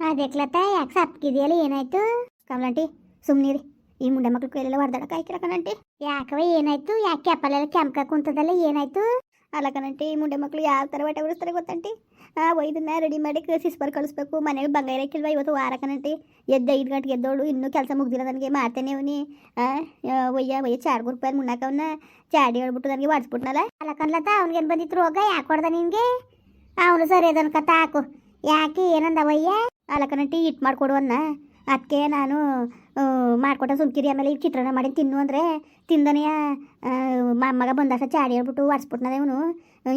ಅದಕ್ಲತ್ತ ಯಾಕೆ ಸಪ್ಕಿದೆಯಲ್ಲ ಏನಾಯ್ತು? ಕಮಲಂಟಿ ಸುಮ್ಮನಿರಿ ಈ ಮುಂಡೆ ಮಕ್ಳು ಕೈಲೆಲ್ಲ ಹೊಡೆದಾಡಕ್ಕೆ ಆಯ್ಕಿಲ್ಲ ಕಣಂಟಿ ಯಾಕವ ಏನಾಯ್ತು? ಯಾಕೆ ಕ್ಯಾಪಲ್ಲೆಲ್ಲ ಕೆಂಪ್ಕ ಕುಂತದಲ್ಲ, ಏನಾಯ್ತು? ಅಲ್ಲ ಕಣಂಟಿ ಈ ಮುಂಡೆ ಮಕ್ಳು ಯಾವ ಥರ ಬಟ್ಟೆ ಉಡಿಸ್ತಾರೆ ಗೊತ್ತಂಟಿ ಆ, ಒಯ್ದನ್ನ ರೆಡಿ ಮಾಡಿ ಸಿಸ್ಪರ್ ಕಳಿಸ್ಬೇಕು. ಮನೆಗೆ ಬಂಗ ಇರಕ್ಕಿಲ್ವ ಇವತ್ತು ವಾರ ಕಣಂಟಿ ಎದ್ದು ಐದು ಗಂಟೆಗೆ ಎದ್ದೋಳು, ಇನ್ನೂ ಕೆಲಸ ಮುಗ್ದಿಲ್ಲ ನನಗೆ, ಮಾಡ್ತೇನೆ ಅವನಿ. ಒಯ್ಯ ಒಯ್ಯ ಚಾರ್ಗು ರೂಪಾಯಿ ಮುನ್ನಕವನ್ನ ಚಾಡಿ ಹೇಳ್ಬಿಟ್ಟು ನನಗೆ ಹೊಡ್ಸ್ಬಿಟ್ನಲ್ಲ ಅಲ್ಲ ಕನ್ಲತ್ತ ಅವ್ನಿಗೇನು ಬಂದಿತ್ತು ರೋಗ? ಯಾಕೆ ಹೊಡ್ದ ನಿನಗೆ? ಅವನು ಸರಿ ಅದನ್ನ ಕತ್ತ ಹಾಕು. ಯಾಕೆ ಏನಂದವಯ್ಯ ಅಲಕನಂಟಿ ಇಟ್ಟು ಮಾಡಿಕೊಡು ಅನ್ನ. ಅದಕ್ಕೆ ನಾನು ಮಾಡ್ಕೊಟ್ಟ ಸುಮ್ಕಿರಿ. ಆಮೇಲೆ ಈ ಚಿತ್ರಾನ್ನ ಮಾಡಿ ತಿನ್ನು ಅಂದರೆ ತಿಂದನೆಯ ಮಗ ಬಂದಾಗ ಚಾಡಿ ಹೇಳ್ಬಿಟ್ಟು ಒರ್ಸ್ಬಿಟ್ನದ ಇವನು.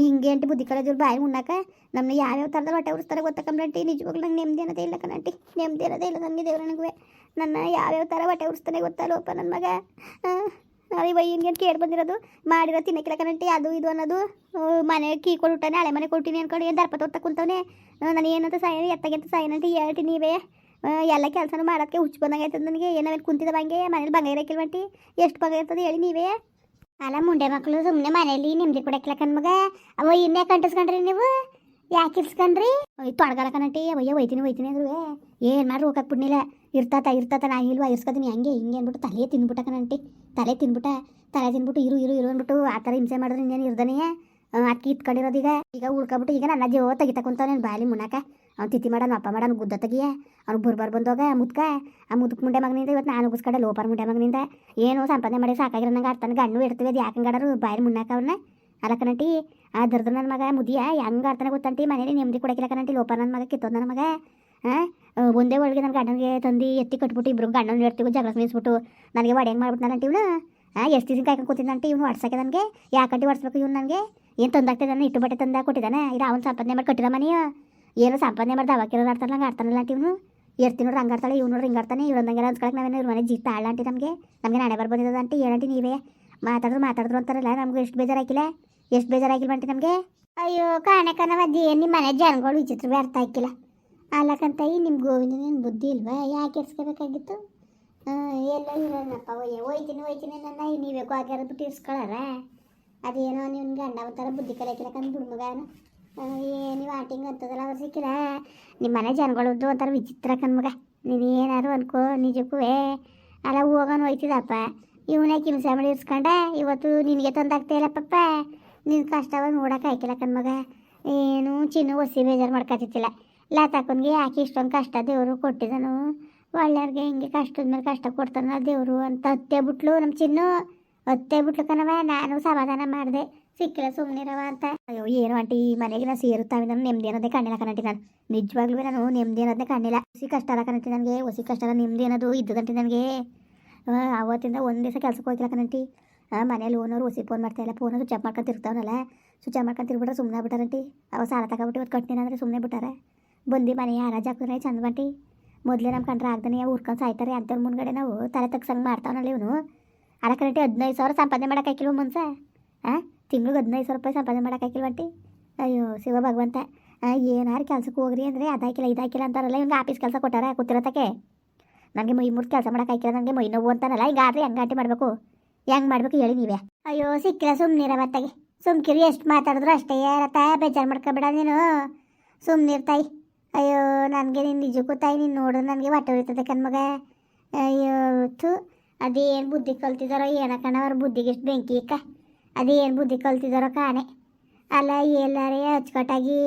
ಹಿಂಗೆ ಅಂಟಿ ಬುದ್ಧಿ ಕಳೆದ್ರು ಬಾಯಿ ಉಣ್ಣಾಕ ನಮ್ಮನ್ನ ಯಾವ್ಯಾವ ಥರದಲ್ಲಿ ಹೊಟ್ಟೆ ಉರಿಸ್ತಾರೆ ಗೊತ್ತಾ ಕಂಬ್ರಂಟಿ ನಿಜವಾಗ್ಲೂ ನಂಗೆ ನೆಮ್ಮದಿ ಅನ್ನೋದೇ ಇಲ್ಲ ಕಣಂಟಿ ನೆಮ್ಮದಿ ಅನ್ನೋದೇ ಇಲ್ಲ ನನಗೆ ದೇವ್ರ ನನಗೆ ನನ್ನ ಯಾವ್ಯಾವ ಥರ ಹೊಟ್ಟೆ ಉರಿಸ್ತಾನೆ ಗೊತ್ತಾ ಲೋಪ ನನ್ನ ಮಗ? ಅದೇ ಬೈಯನ್ಗೆ ಕೇಳಿ ಬಂದಿರೋದು? ಮಾಡಿರೋ ತಿನ್ನಕ್ಕಿಲ್ಲ ಕಣಂಟಿ ಅದು ಇದು ಅನ್ನೋದು. ಮನೆ ಕೀ ಕೊಟ್ಟಾನೆ ಹಳೆ ಮನೆ ಕೊಟ್ಟಿನಿ ಅನ್ಕೊಂಡು ಏನು ದರ್ಪ ತೋರ್ತಾ ಕುಂತವನೆ? ನಾನು ಏನಂತ ಸಾಯ ಎತ್ತಾಗೆಂತ ಸಾಯನಂತ ಹೇಳ್ತೀನಿ ನೀವೇ. ಎಲ್ಲ ಕೆಲಸನೂ ಮಾಡೋಕ್ಕೆ ಹುಚ್ಚು ಬಂದಂಗಾಯ್ತದ ನನಗೆ. ಏನ ಕುಂತಿದ್ದ ಬಂಗೆ ಮನೇಲಿ ಬಂಗ ಇರಕ್ಕಿಲ್ವಂಟಿ ಎಷ್ಟು ಬಂಗ ಇರ್ತದೆ ಹೇಳಿ ನೀವೇ. ಅಲ್ಲ, ಮುಂಡೆ ಮಕ್ಕಳು ಸುಮ್ಮನೆ ಮನೇಲಿ ನಿಮ್ದಿ ಕೊಡಕ್ಲ ಕಣ್ಮಗ. ಅವ ಇನ್ನೇ ಕಂಟಿಸ್ಕೊಂಡ್ರಿ ನೀವು? ಯಾಕೆ ಇರ್ಸ್ಕೊಂಡ್ರಿ? ತೊಡಗಲ್ಲ ಕಣಂಟಿ ಅವಯ್ಯ ಒಯ್ತೀನಿ ಒಯ್ತೀನಿ ಅಂದ್ರು. ಏನು ಮಾಡ್ರಿ ಹೋಗಕ್ಕೆ ಬಿಡ್ನಿಲ್ಲ ಇರ್ತಾತ ಇರ್ತಾತ, ನಾ ಇಲ್ವಾ, ಇರ್ಸ್ಕೊತೀನಿ, ಹಂಗೆ, ಹಿಂಗೆ ಅಂದ್ಬಿಟ್ಟು ತಲೆ ತಿನ್ಬಿಟ್ಟ ಕಣಂಟಿ ತಲೆ ತಿನ್ಬಿಟ್ಟ, ತಲೆ ತಿನ್ಬಿಟ್ಟು ಇರು ಇರು ಇರು ಅಂದ್ಬಿಟ್ಟು ಆ ಥರ ಹಿಂಸೆ ಮಾಡಿದ್ರೆ ಇನ್ನೇನು ಇರ್ದನೇ? ಅಕ್ಕಿ ಇತ್ಕೊಂಡಿರೋದು ಈಗ. ಈಗ ಉಳ್ಕೊಬಿಟ್ಟು ಈಗ ನನ್ನ ಜೀವ ತೆಗಿತಾ ಕುಂತಾವ ಬಾಲಿ ಮುನ್ನಾಕ. ಅವ್ನು ತಿಥಿ ಮಾಡೋನು, ಅಪ್ಪ ಮಾಡೋನು, ಗುದ್ದ ತೆಗಿಯ. ಅವ್ನು ಬುರ್ಬಾರ್ ಬಂದೋಗ ಮುದ್ಕ. ಆ ಮುದುಕ್ ಮುಂಡೆ ಮಗನಿಂದ ಇವತ್ತು ನಾನು ಉಗಿಸ್ಕಡೆ, ಲೋಪರ್ ಮುಂಡೆ ಮಗನಿಂದ. ಏನು ಸಂಪಾದನೆ ಮಾಡಿ ಸಾಕಾಗಿರೋ ನಂಗೆ ಆಡ್ತಾನೆ ಗಣ್ಣು ಇಡ್ತೀವಿ ಅದು ಯಾಕಂಗಾಡರು ಗಡರು ಬಾಯಿ ಮುನ್ನಾಕ ಅವ್ರನ್ನ ಅಲ್ಲ ಆ ದರ್ದ ನನ್ನ ಮಗ ಮುದಿಯ, ಹೆಂಗೆ ಆಡ್ತಾನೆ ಗೊತ್ತಂಟಿ? ಮನೇಲಿ ನೆಮ್ಮದಿ ಕೊಡಕಿಲ್ಲ ಕಣಂಟಿ, ಲೋಪ ನನ್ನ ಮಗ, ಕಿತ್ತೋದು ನನ್ನ ಮಗ. ಒಂದೇ ಒಳಗೆ ನನ್ನ ಗಂಡನಿಗೆ ತಂದು ಎತ್ತಿ ಕಟ್ಬಿಟ್ಟು ಇಬ್ರು ಗಂಡನ ಇರ್ತೀವಿ ಜಗಳ ನಿಲ್ಸ್ಬಿಟ್ಟು ನನಗೆ ಒಡೆ ಹೆಂಗೆ ಮಾಡ್ಬಿಟ್ಟು ಇವನು. ಹಾಂ ಎಷ್ಟು ದಿನ ಕಾಯ್ಕೊಂಡು ಕೂತಿದ್ದಂತೆ ಇವನು ಹೊಡ್ಸಕ್ಕೆ ನನಗೆ? ಯಾಕಂಟಿ ಹೊಡ್ಸ್ಬೇಕು ಇವ್ನು ನನಗೆ? ಏನು ತಂದಾಗ್ತಿದ್ದಾನೆ ಇಟ್ಟು ಬಟ್ಟೆ ತಂದ ಕೊಟ್ಟಿದ್ದಾನೆ. ಇಲ್ಲ ಅವ್ನು ಸಂಪಾದನೆ ಮಾಡಿ ಕಟ್ಟಿರೋ ಮನೆಯ? ಏನೋ ಸಂಪಾದನೆ ಮಾಡಿ ದವಾಕಿರೋದು ಆಡ್ತಾನೆ ನಂಗೆ ಆಡ್ತಾನಲ್ಲ ಅಂತ ಇವನು. ಇರ್ತೀನಿ ನೋಡ್ರಿ ಹಂಗೆ ಆಡ್ತಾಳೆ, ಇವ್ನು ನೋಡ್ರಿ ಆಡ್ತಾನೆ ಇವ್ರೊಂದಂಗೆಲ್ಲ ಅನ್ಸ್ಕೊಳಕ್ಕೆ ನಾವೇನು ಇವ್ರ ಮನೆ ಜೀತ ಆಳ ಅಂಟಿ ನಮಗೆ? ನಮಗೆ ನಾಳೆ ಬರ್ಬೋದಿದೆ ಅಂಟಿ ಏನಂಟಿ ನೀವೇ? ಮಾತಾಡಿದ್ರು ಮಾತಾಡಿದ್ರು ಅಂತಾರಲ್ಲ, ನಮ್ಗೆ ಎಷ್ಟು ಬೇಜಾರಾಕಿಲ್ಲ ಎಷ್ಟು ಬೇಜಾರಾಗಿಲ್ಲ ಬಂಟಿ ನಮಗೆ? ಅಯ್ಯೋ, ಕಾಣೆ ಏನು ನಿಮ್ಮ ಮನೆ ಜನಗಳು ವಿಚಿತ್ರ ಅರ್ಥ ಹಾಕಿಲ್ಲ ಈ ನಿಮ್ಮ ಗೋವಿಂದನೇನು ಬುದ್ಧಿ ಇಲ್ವಾ? ಯಾಕೆ ಇರ್ಸ್ಕೋಬೇಕಾಗಿತ್ತು ಎಲ್ಲ ಇರೋಣಪ್ಪ ಒಯ್ಯ ಹೋಯ್ತೀನಿ ಒಯ್ತೀನಿ, ನನ್ನ ನೀವೇ ಆಗ್ಯಾರ ಬಿಟ್ಟು ಇರ್ಸ್ಕೊಳಾರ? ಅದೇನೋ ನಿನ್ನ ಗಂಡ ಒಂಥರ ಬುದ್ಧಿ ಕಲಿಯಕ್ಕಿಲ್ಲ ಕಂದು ಏ, ನೀವು ಆಟಿಂಗ್ ಅಂತದಲ್ಲ, ಅವ್ರು ಸಿಕ್ಕಿಲ್ಲ. ನಿಮ್ಮ ಮನೆ ಜನಗಳದ್ದು ಒಂಥರ ವಿಚಿತ್ರ ಕಣ್ಮಗ ನೀನು ಏನಾರು ಅನ್ಕೋ, ನಿಜಕ್ಕೂ ಅಲ್ಲ, ಹೋಗೋನು ಹೋಯ್ತಿದಪ್ಪ ಇವನೇ ಕಿಮ್ಸಾಮಿ ಮಾಡಿ ಇರ್ಸ್ಕೊಂಡ, ಇವತ್ತು ನಿನಗೆ ತಂದಾಗ್ತಾ ಇಲ್ಲ ಪಪ್ಪ ನಿನ್ನ ಕಷ್ಟವ ನೋಡಕ್ಕೆ ಆಯ್ಕಿಲ್ಲ ಕಣ್ಮಗ ಏನು ಚಿನ್ನು ಒಸಿ ಬೇಜಾರು ಮಾಡ್ಕೊತಿತ್ತಿಲ್ಲ ಲಾತಾಕೊಂಡ್ಗೆ ಯಾಕೆ ಇಷ್ಟೊಂದು ಕಷ್ಟ ದೇವರು ಕೊಟ್ಟಿದನು? ಒಳ್ಳೆಯವ್ರಿಗೆ ಹಿಂಗೆ ಕಷ್ಟದ ಮೇಲೆ ಕಷ್ಟ ಕೊಡ್ತಾನ ದೇವರು ಅಂತ ಹತ್ತೆ ಬಿಟ್ಲು ನಮ್ಮ ಚಿನ್ನು. ಹತ್ತೆ ಬಿಟ್ಲು ಕಣವ ನಾನು ಸಮಾಧಾನ ಮಾಡಿದೆ. ಸಿಕ್ಕಿಲ್ಲ ಸುಮ್ಮನಿರವ ಅಂತ. ಅಯ್ಯೋ, ಏನು ಆಂಟಿ, ಈ ಮನೆಗೆ ನಾನು ಸೇರುತ್ತಾವೆ ನಾನು ನೆಮ್ಮದಿ ಅನ್ನೋದೇ ಕಣ್ಣಿಲ್ಲ ಕಣಂಟಿ ನಾನು. ನಿಜವಾಗ್ಲೂ ನಾನು ನೆಮ್ಮದಿ ಅನ್ನೋದೇ ಕಣ್ಣಿಲ್ಲ ಹೊಸಿ ಕಷ್ಟ ಅಲ್ಲ ಕಣಂಟಿ ನನಗೆ ಹೊಸಿ ಕಷ್ಟ ಅಲ್ಲ ನೆಮ್ಮದಿ ಅನ್ನೋದು ಇದ್ದದಂಟಿ ನನಗೆ. ಅವತ್ತಿಂದ ಒಂದು ದಿವಸ ಕೆಲಸಕ್ಕೆ ಹೋಗಿಲ್ಲ ಕಣಂಟಿ ಮನೇಲಿ ಓನರು ಒಸಿ ಫೋನ್ ಮಾಡ್ತಾ ಇಲ್ಲ. ಫೋನ್ ಸ್ವಿಚ್ ಆಫ್ ಮಾಡ್ಕೊಂಡು ತಿರ್ತಾವನಲ್ಲ ಸ್ವಿಚ್ ಆಫ್ ಮಾಡ್ಕೊಂಡು ತಿರ್ಬಿಟ್ರೆ ಸುಮ್ಮನೆ ಬಿಟ್ಟಾರಂಟಿ ಅವ ಸಾಲ ತಗೊಬಿಟ್ಟು ಇವತ್ತು ಕಟ್ತೀನಿ ಅಂದರೆ ಸುಮ್ಮನೆ ಬಿಟ್ಟಾರೆ. ಬಂದು ಮನೆ ಹರಾಜ್ ಹಾಕಿದ್ರೆ ಚಂದ ಬಂಟಿ ಮೊದಲೇ ನಮ್ಮ ಕಂಡ್ರೆ ಆಗ್ದಾನೆ ಊರ್ಕೊಂಡು ಸಾಯ್ತಾರೆ. ಅಂಥವ್ರ ಮುಂದ್ಗಡೆ ನಾವು ತಲೆ ತಗ್ಸಂಗೆ ಮಾಡ್ತಾವನಲ್ಲ ಇವನು. ಕರೆಕ್ಟ್ ಹದಿನೈದು ಸಾವಿರ ಸಂಪಾದನೆ ಮಾಡೋಕೆ ಹಾಕಿಲ್ವ ಮನ್ಸ ಹಾಂ ತಿಂಗ್ಳಿಗೆ ಹದಿನೈದು ಸಾವಿರ ರೂಪಾಯಿ ಸಂಪಾದನೆ ಮಾಡೋಕೆ ಅಂಟಿ ಅಯ್ಯೋ, ಶಿವ ಭಗವಂತ. ಏನಾರು ಕೆಲ್ಸಕ್ಕೆ ಹೋಗ್ರಿ ಅಂದರೆ ಅದಾಕಿಲ್ಲ ಇದಾಕಿಲ್ಲ ಅಂತಾರಲ್ಲ ಇವ್ನಿಗೆ ಆಫೀಸ್ ಕೆಲಸ ಕೊಟ್ಟಾರ ಕೂತಿರತಕ್ಕೆ ನನಗೆ ಮೈ ಮೂರು ಕೆಲಸ ಮಾಡೋಕೆ ಹಾಕಿಲ್ಲ, ನನಗೆ ಮೈ ನೋವು ಹಿಂಗಾದ್ರೆ ಹೆಂಗೆ ಹೆಂಗಾಟಿ ಮಾಡಬೇಕು? ಹೆಂಗೆ ಮಾಡ್ಬೇಕು ಹೇಳಿ ನೀವೇ. ಅಯ್ಯೋ, ಸಿಕ್ಕಿಲ್ಲ ಸುಮ್ಮನಿರ ಸುಮ್ ಸುಮ್ಕಿರಿ ಎಷ್ಟು ಮಾತಾಡಿದ್ರು ಅಷ್ಟೇ ಯಾರತ್ತ ಬೇಜಾರು ಮಾಡ್ಕೊಬೇಡ ನೀನು. ಸುಮ್ಮನಿರ್ತಾಯಿ ಅಯ್ಯೋ, ನನಗೆ ನೀನು ನಿಜಕ್ಕೂ ತಾಯಿ, ನೀನು ನೋಡು, ನನಗೆ ಹೊಟ್ಟೆ ಉರಿತದೆ ಕಣ್ಮಗ ಅಯ್ಯೋ, ಥು, ಅದೇನು ಬುದ್ಧಿ ಕಲ್ತಿದಾರೋ ಏನೋ ಕಣ, ಅವ್ರ ಬುದ್ಧಿಗೆ ಎಷ್ಟು ಬೆಂಕಿ ಇಕ್ಕ. ಅದೇನು ಬುದ್ಧಿ ಕಲ್ತಿದಾರೋ ಕಾಣೆ. ಅಲ್ಲ, ಎಲ್ಲರೇ ಅಚ್ಚುಕಟ್ಟಾಗಿ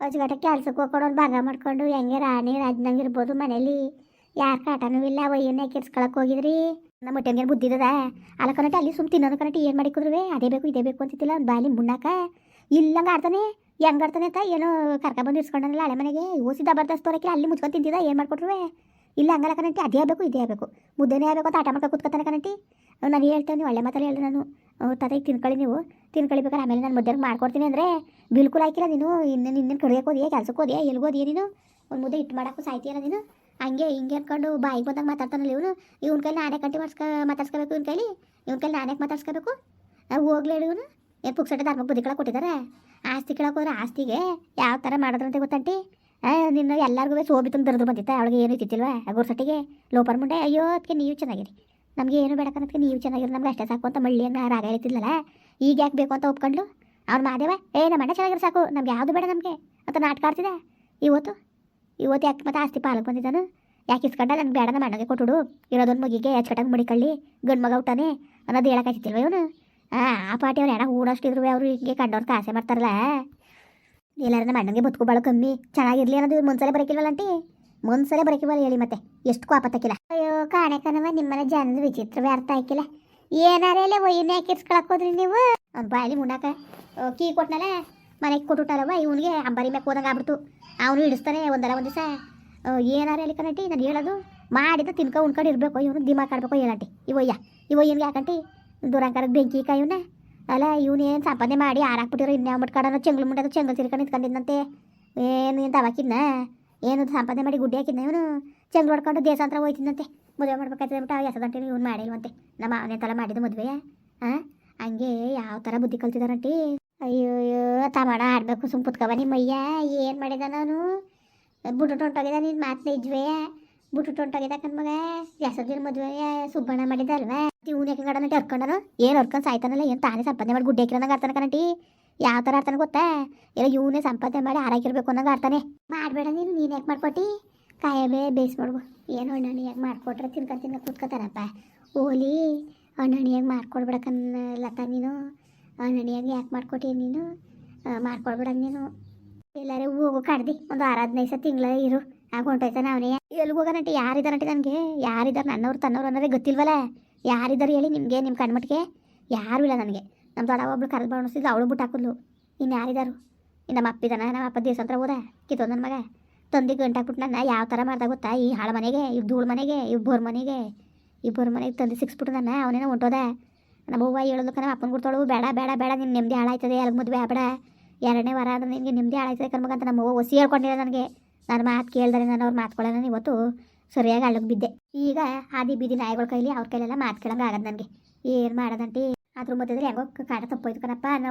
ಅಚ್ಚುಕಟ್ಟಾಗಿ ಕೆಲ್ಸಕ್ಕೆ ಹೋಗ್ಕೊಂಡು ಭಾಗ ಮಾಡ್ಕೊಂಡು ಹೆಂಗೆ ರಾಣಿ ರಾಜನಂಗಿರ್ಬೋದು ಮನೇಲಿ. ಯಾರ ಕಾಟನೂ ಇಲ್ಲ ಒಯ್ಯನ್ನ ಕೆರ್ಸ್ಕೊಳಕ್ಕೆ ಹೋಗಿದ್ರಿ. ನಮ್ಮ ಹೊಟ್ಟೆಗೆ ಬುದ್ಧಿದದ ಅಲ್ಲ ಅಲ್ಲಿ ಸುಮ್ ತಿನ್ನೋದು ಕನಟ ಏನು ಮಾಡಿಕ್ಕಿದ್ರುವೆ ಅದೇ ಬೇಕು, ಇದೇ ಬೇಕು ಅಂತಿದ್ದಿಲ್ಲ ಒಂದು ಬಾಲಿ ಮುಣ್ಣಾಕ? ಇಲ್ಲಂಗೆ ಆಡ್ತಾನೆ, ಹೆಂಗೆ ಆಡ್ತಾನೆ ಅಂತ ಏನೋ ಕರ್ಕ ಬಂದು ಇರ್ಸ್ಕೊಂಡನಲ್ಲ ಹಳೆ ಮನೆಗೆ. ಓಸಿದ ತೋರಕ್ಕೆ ಅಲ್ಲಿ ಮುಚ್ಕೊಂಡು ತಿಂತಿದ್ದ ಏನು ಮಾಡ್ಕೊಟ್ರುವೆ? ಇಲ್ಲ ಹಂಗಲ್ಲ ಕನಂಟಿ ಅದೇ ಆಗಬೇಕು ಇದೇ ಆಗಬೇಕು ಮುದ್ದೆನೇ ಆಗಬೇಕು ಅಂತ ಆಟ ಮಾಡ್ಕೊಂಡು ಕೂತ್ಕೊತಾನೆ ಕನಂಟಿ ನಾನು ಹೇಳ್ತೇನೆ ಒಳ್ಳೆ ಮಾತಲ್ಲಿ ಹೇಳಿದೆ ನಾನು. ತಾತ ತಿನ್ಕೊಳ್ಳಿ ನೀವು. ತಿನ್ಕೊಳಿಬೇಕಾದ್ರೆ ಆಮೇಲೆ ನಾನು ಮುದ್ದೆ ಮಾಡ್ಕೊಡ್ತೀನಿ ಅಂದರೆ ಬಿಲ್ಕುಲ್ ಹಾಕಿಲ್ಲ ನೀನು. ಇನ್ನು ನಿನ್ನ ಕಡಿಯೋಕೆ ಹೋದಿಯಾ ಕೆಲ್ಸಕ್ಕೆ ಹೋದಿಯಾ ಎಲ್ಗೋದಿಯಾ ನೀನು? ಒಂದು ಮುದ್ದೆ ಇಟ್ಟು ಮಾಡೋಕ್ಕೂ ಸಾಯ್ತೀಯಲ್ಲ ನೀನು? ಹಂಗೆ ಹಿಂಗೆ ಅನ್ಕೊಂಡು ಬಾಯಿಗೆ ಬಂದಾಗ ಮಾತಾಡ್ತಾನಲ್ಲ ಇವನು. ಇವ್ನ ಕೈಲಿ ನಾನೇ ಕಂಟಿ ಮಾಡ್ಸ್ಕ, ಮಾತಾಡ್ಸ್ಕೋಬೇಕು ಇವ್ನ ಕೈಲಿ. ಇವ್ನ ಕೈಲಿ ನಾನೇ ಮಾತಾಡ್ಸ್ಕೋಬೇಕು. ನಾವು ಹೋಗ್ಲೇ ಇವನು. ಏನು ಪುಕ್ಸಟ್ಟೆ ಧರ್ಮ ಬುದ್ಧಿ ಕೇಳಕ್ಕೆ ಕೊಟ್ಟಿದ್ದಾರೆ ಆಸ್ತಿ ಕೇಳಕ್ಕೆ ಹೋದ್ರೆ ಆಸ್ತಿಗೆ ಯಾವ ಥರ ಮಾಡಿದ್ರಂತೆ ಗೊತ್ತಂಟಿ. ನಿನ್ನ ಎಲ್ಲರಿಗೂ ಸೋಬಿ ತುಂಬ ದರ್ದು ಬಂದಿತ್ತ. ಅವಳಿಗೆ ಏನು ಇತ್ತಿಲ್ವಾ ಗುರ್ಸಟ್ಟಿಗೆ ಲೋಪರ್ ಮುಂಡೆ. ಅಯ್ಯೋ ಅದಕ್ಕೆ ನೀವು ಚೆನ್ನಾಗಿರಿ. ನಮಗೆ ಏನು ಬೇಡ ಕನ್ನದಕ್ಕೆ ನೀವು ಚೆನ್ನಾಗಿರಿ. ನಮ್ಗೆ ಅಷ್ಟೇ ಸಾಕು ಅಂತ ಮಳ್ಳಿ ಅಂತ ರಾಗ ಹೇಳ್ತಿದ್ಲಲ್ಲ. ಈಗ ಯಾಕೆ ಬೇಕು ಅಂತ ಒಪ್ಕೊಂಡ್ಲು. ಅವ್ರು ಮಾದೇವ, ಏ ನಮ್ಮ ಅಣ್ಣ ಚೆನ್ನಾಗಿರೋ ಸಾಕು. ನಮ್ಗೆ ಯಾವುದು ಬೇಡ ನಮಗೆ. ಅಂತ ನಾಟಕ ಆಡ್ತಿದೆ ಇವತ್ತು ಇವತ್ತು ಯಾಕೆ ಮತ್ತೆ ಆಸ್ತಿ ಪಾಲು ಬಂದಿದ್ದಾನು ಯಾಕೆ ಇಸ್ಕೊಂಡ ನನಗೆ ಬೇಡ ನಮ್ಮ ಕೊಟ್ಟುಡು? ಇರೋದೊಂದು ಮಗಿಗೆ ಎಚ್ಕಟಾಗಿ ಮಡಿಕಳ್ಳಿ? ಗಂಡು ಮಗ ಹುಟ್ಟಾನೆ. ಅನ್ನೋದು ಹೇಳಕ್ಕಾಗ್ತಿಲ್ವ ಇವನು? ಹಾಂ ಆ ಪಾಟಿ ಅವ್ರು ಹೆಣ ಹೂಡಷ್ಟಿದ್ರು ಅವರು ಹಿಂಗೆ ಕಂಡವ್ರು ಕಾಸೆ ಮಾಡ್ತಾರಲ್ಲ? ಎಲ್ಲರನ್ನ ನಮ್ಮ ಅಣ್ಣಗೆ ಬದುಕು ಭಾಳ ಕಮ್ಮಿ. ಚೆನ್ನಾಗಿರ್ಲಿ ಅನ್ನೋದು ಮುಂದ್ಸಲ ಬರಕಿಲ್ವಲ್ಲ ಅಂಟಿ ಮುಂದ್ಸಲ ಬರಕಿಲ್ವಲ್ಲ ಹೇಳಿ ಮತ್ತೆ. ಎಷ್ಟು ಕೋಪ ತಕ್ಕಿಲ್ಲ ಅಯ್ಯೋ, ಕಾಣೆ ಕಣವ ನಿಮ್ಮನೆ ಜನದ ವಿಚಿತ್ರವೇ ಅರ್ಥ ಆಯ್ಕಿಲ್ಲ ಏನಾರೇ ಒಯ್ಯನ್ನ ಯಾಕೆ ಇರ್ಸ್ಕೊಳಕ್ ಹೋದ್ರಿ ನೀವು? ಅವ್ನು ಬಾಯಲ್ಲಿ ಓ ಕೀ ಕೊಟ್ನಲ್ಲ? ಮನೆಗೆ ಕೊಟ್ಟುಟಾರವ ಇವನಿಗೆ ಅಂಬಾರಿ ಮ್ಯಾಕ್ ಹೋದಂಗೆ ಆಗ್ಬಿಡ್ತು. ಅವನು ಹಿಡಿಸ್ತಾನೆ ಒಂದಲ್ಲ ಒಂದು ದಿವಸ ಏನಾರ ಹೇಳಿ ಕಣಟಿ ನಾನು ಹೇಳೋದು ಮಾಡಿದ ತಿನ್ಕೊ ಉಣ್ಕೊಂಡು ಇರಬೇಕು. ಇವನು ದಿಮಾಕ್ ಆಡ್ಬೇಕು ಹೇಳಂಟಿ. ಇವಯ್ಯ ಇವಯ್ಯನ್ಗೆ ಯಾಕಂಟಿ? ದುರಂಕಾರಕ್ಕೆ ಬೆಂಕಿ ಕಾಯವನ್ನ ಅಲ್ಲ ಇವನೇನು ಸಂಪಾದನೆ ಮಾಡಿ ಆರಾಕ್ಬಿಟ್ಟಿರೋ ಇನ್ಯಾವ ಮಟ್ಕಾಡನೋ ಚೆಂಗ್ಳು ಮುಂಡೆ ಚೆಂಗಲ್ ತಿರ್ಕೊಂಡು ನಿಂತ್ಕೊಂಡಿದ್ದಂತೆ ಏನು ಏನು ತವಾಕಿದ್ನ ಏನು ಸಂಪಾದನೆ ಮಾಡಿ ಗುಡ್ಡೆ ಹಾಕಿದ್ನ ಇವನು? ಚೆಂಗ್ಳು ಹೊಡ್ಕೊಂಡು ದೇಶಾಂತರ ಹೋಯ್ತಿದ್ದಂತೆ ಮದುವೆ ಮಾಡ್ಬೇಕಾಯ್ತದೆ ಬಿಟ್ಟು ಎಸದಂಟೆ ಇವ್ನು ಮಾಡಿಲ್ವಂತೆ. ನಮ್ಮ ಅವನೇ ಥರ ಮಾಡಿದ ಮದುವೆ ಹಾಂ ಹಂಗೆ ಯಾವ ಥರ ಬುದ್ಧಿ ಕಲ್ತಿದಾರಂಟಿ? ಅಯ್ಯೋ ಅಯ್ಯೋ ಆಡಬೇಕು ಸುಮ್ ಕುತ್ಕೊಬನಿ ಮಯ್ಯ ಏನು ಮಾಡಿದ ನಾನು? ಬುಟ್ಟು ಹೊಂಟೋಗಿದ ನಿನ್ನ ಮಾತು ಇಜ್ವೆ ಬುಟ್ಟು ಹೊಂಟೋಗಿದ ಕಣ್ಮಗ ಹೆಸರು ಮದುವೆ ಸುಬ್ಬಣ್ಣ ಮಾಡಿದ ಅಲ್ವಾ? ಇವ್ನು ಯಾಕೆ ಗಡನಟಿ ಹರ್ಕೊಂಡನು? ಏನು ಹರ್ಕೊಂಡು ಸಾಯ್ತಾನಲ್ಲ, ಏನು ತಾನೇ ಸಂಪಾದನೆ ಮಾಡಿ ಗುಡ್ಡೆ ಹಾಕಿರೋದಂಗೆ ಆಡ್ತಾನೆ ಕಣಟಿ? ಯಾವ ಥರ ಆಡ್ತಾನೆ ಗೊತ್ತಾ? ಇಲ್ಲ ಇವನೇ ಸಂಪಾದನೆ ಮಾಡಿ ಆರಾಗಿರ್ಬೇಕು ಅನ್ನೋಂಗೆ ಆಡ್ತಾನೆ ಮಾಡಬೇಡ ನೀನು ನೀನು ಯಾಕೆ ಮಾಡ್ಕೊಟ್ಟಿ? ಕಾಯಬೇ, ಬೇಸ್ ಮಾಡ್ಬೋ ಏನು ಯಾಕೆ ಮಾಡ್ಕೊಟ್ರೆ ತಿನ್ಕೊಂಡು ತಿನ್ನ ಕೂತ್ಕೋತಾರಪ್ಪ? ಓಲಿ ಅಣ್ಣಣಿಯಾಗಿ ಲತಾ ನೀನು? ಅಣ್ಣಣಿಯಾಗಿ ಯಾಕೆ ಮಾಡ್ಕೊಟ್ಟಿ ನೀನು? ಮಾಡ್ಕೊಡ್ಬೇಡ ನೀನು. ಎಲ್ಲಾರೇ ಹೋಗು ಕಡ್ದಿ. ಒಂದು ಆರು ಹದಿನೈದು ಸತಿ ತಿಂಗಳ ಇರು. ಆಗ ಹೊಂಟೋಯ್ತಾನೆ ಅವನೇ. ಎಲ್ಲಿಗೆ ಹೋಗೋನಂಟಿ ಯಾರಿದಾರಂಟಿ ನನಗೆ? ಯಾರಿದ್ದಾರೆ ನನ್ನವ್ರು ತನ್ನವ್ರು ಅನ್ನೋದೇ ಗೊತ್ತಿಲ್ವಲ್ಲ ಯಾರಿದ್ದಾರೆ ಹೇಳಿ ನಿಮಗೆ ನಿಮ್ಮ ಕಣ್ಮಟ್ಟಿಗೆ ಯಾರೂ ಇಲ್ಲ ನನಗೆ. ನಮ್ಮ ದೊಡ್ಡ ಒಬ್ಳು ಕರೆದು ಬಣಿಸಿದ್ಲು ಅವಳು ಬಿಟ್ಟು ಹಾಕಿದ್ಲು. ಇನ್ನು ಯಾರಿದ್ದಾರು ಇನ್ನು ನಮ್ಮ ಅಪ್ಪಿದಾನ, ನಮ್ಮ ಅಪ್ಪ ಹತ್ರ ಹೋದ. ಕಿತ್ತೋ ನನ್ನ ಮಗ. ತಂದಿ ಗಂಟು ಹಾಕ್ಬಿಟ್ಟು ನನ್ನ. ಯಾವ ಥರ ಮಾಡ್ದಾಗ ಗೊತ್ತಾ? ಈ ಹಾಳು ಮನೆಗೆ ಈ ಧೂಳು ಮನೆಗೆ ಈ ಬೋರ್ ಮನೆಗೆ. ಇಬ್ಬರು ಬೋರ್ ಮನೆಗೆ ತಂದು ಸಿಕ್ಸ್ಬಿಟ್ಟು ನನ್ನ. ಅವನೇನೋ ಹೊಂಟೋದ. ನಮ್ಮ ಹೂವ ಹೇಳೋದಕ್ಕೆ ನಮ್ಮ ಅಪ್ಪನ ಕೊಡ್ತಾಳು ಬೇಡ ಬೇಡ ಬೇಡ ನಿನ್ನ ನೆಮ್ಮದಿ ಹಾಳಾಯ್ತದೆ, ಎಲ್ಗೆ ಮದುವೆ ಬೇಡ ಎರಡನೇ ವಾರ ಆದ್ರೆ ನಿನಗೆ ನೆಮ್ಮದಿ ಹಾಳಾಯ್ತದೆ ಕರ್ಮಗ ಅಂತ ನಮ್ಮ ಅವ್ವ ಒಸಿ ಹೇಳ್ಕೊಂಡಿರೋ ನನಗೆ. ನನ್ನ ಮಾತು ಕೇಳಿದ್ರೆ ನಾನು ಅವ್ರು ಮಾತ್ಕೊಳ್ಳೋಣ ಇವತ್ತು. ಸರಿಯಾಗಿ ಅಳಗೆ ಬಿದ್ದೆ. ಈಗ ಹಾದಿ ಬೀದಿ ನಾಯಿಗಳ ಕೈಲಿ ಅವ್ರ ಕೈಲೆಲ್ಲ ಮಾತು ಕೇಳಂಗೆ ಆಗದು ನನಗೆ. ಏನು ಮಾಡೋದಂಟಿ? ಅದ್ರ ಮಧ್ಯದಲ್ಲಿ ಹೆಂಗೋ ಕಾಟ ತಪ್ಪೋಯ್ತು ಕಣಪ್ಪ ಅನ್ನೋ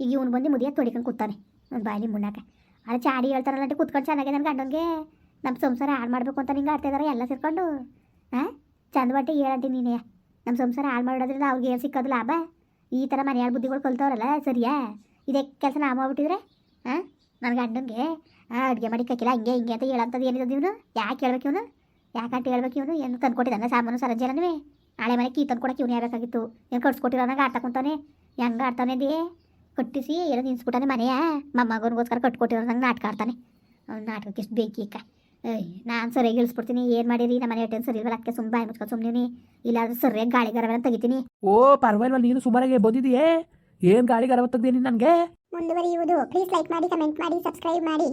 ಈಗ ಇವ್ನು ಬಂದು ಮುದಿಯ ತೊಡಿಕೊಂಡು ಕೂತಾನೆ. ಒಂದು ಬಾಯಿ ಮುನ್ನಾಕ ಅದು ಚಾಡಿ ಹೇಳ್ತಾರಲ್ಲ ಅಂತ ಕೂತ್ಕೊಂಡು ಚೆನ್ನಾಗಿದೆ ನನ್ನ ಗಂಡನಿಗೆ. ನಮ್ಮ ಸಂಸಾರ ಹಾಳು ಮಾಡಬೇಕು ಅಂತ ನಿಂಗೆ ಆಡ್ತಾ ಇದಾರೆ ಎಲ್ಲ ಸೇರ್ಕೊಂಡು. ಹಾಂ ಚಂದ ಬಟ್ಟೆ ಹೇಳಂತಿ ನೀನೇ. ನಮ್ಮ ಸಂಸಾರ ಹಾಳು ಮಾಡೋದ್ರಿಂದ ಅವ್ರಿಗೆ ಏನು ಸಿಕ್ಕೋದು ಲಾಭ? ಈ ಥರ ಮನೆಯಾಳ ಬುದ್ಧಿಗಳು ಕಲ್ತವ್ರಲ್ಲ, ಸರಿಯಾ? ಇದೇ ಕೆಲಸ ನಾ ಮಾಡ್ಬಿಟ್ಟಿದ್ರೆ? ಹಾಂ? ನನ್ನ ಗಂಡನಿಗೆ ಅಡುಗೆ ಮಾಡಿ ಕಕ್ಕಿಲ್ಲ ಹಿಂಗೆ ಹಿಂಗೆ ಅಂತ ಹೇಳಂಥದ್ದು ಏನಿದೆ ಇವನು? ಯಾಕೆ ಹೇಳ್ಬೇಕು ಇವನು? ಯಾಕಂತ ಹೇಳ್ಬೇಕು ಇವನು? ಏನು ತಂದ್ಕೊಟ್ಟಿದ್ದಾನೆ ಸಾಮಾನು ಸರಂಜನವೇ ಹಳೆ ಮನೆ ಕೀ ತಂದು ಕೊಡಕ್ಕೆ ಇವನು ಯಾರಬೇಕಾಗಿತ್ತು ಏನು ಕಟ್ಸ್ಕೊಟ್ಟಿರೋನಾಗ ಆಟ ಕುಂತಾನೆ. ಹೆಂಗೆ ಆಡ್ತಾನೆ ದೇ ಕಟ್ಟಿಸಿ, ಏನೋ ನಿನ್ಸ್ಬಿಟ್ಟಾನೆ ಮನೆಯ? ಮೊಮ್ಮಗನಿಗೋಸ್ಕರ ಕಟ್ಕೊಟ್ಟಿರೋದಂಗೆ ನಾಟಕ ಆಡ್ತಾನೆ. ಅವ್ನು ನಾಟಕಕ್ಕೆ ಎಷ್ಟು ಬೇಕೀಕ ಏಯ್ ನಾನು ಸರಿಯಾಗಿ ಇಳಿಸ್ಬಿಡ್ತೀನಿ. ಏನ್ ಮಾಡಿರಿ? ನಮ್ಮ ಮನೆ ಟೆನ್ಸರ್ ಸರಿ ಇಲ್ವಲ್ಲ? ಅದಕ್ಕೆ ಸುಮ್ಮನೆ ಬಾಯಿ ಮುಚ್ಕೊಂಡು ಸುಮ್ಮನೆ ಇಲ್ಲಾಂದ್ರೆ ಸರಿಯಾಗಿ ಗಾಳಿ ಗರವೆಲ್ಲ ತೆಗಿತೀನಿ. ಓ ಪರವಾಗಿಲ್ಲ ನೀನು ಸುಮಾರಾಗಿ ಬಂದಿದೆಯೇ ಏನ್ ಗಾಳಿ ಗರವ ತೆಗ್ದೀನಿ ನನಗೆ? ಮುಂದುವರಿಯುವುದು. ಪ್ಲೀಸ್ ಲೈಕ್ ಮಾಡಿ ಕಮೆಂಟ್ ಮಾಡಿ ಸಬ್ಸ್ಕ್ರೈಬ್ ಮಾಡಿ.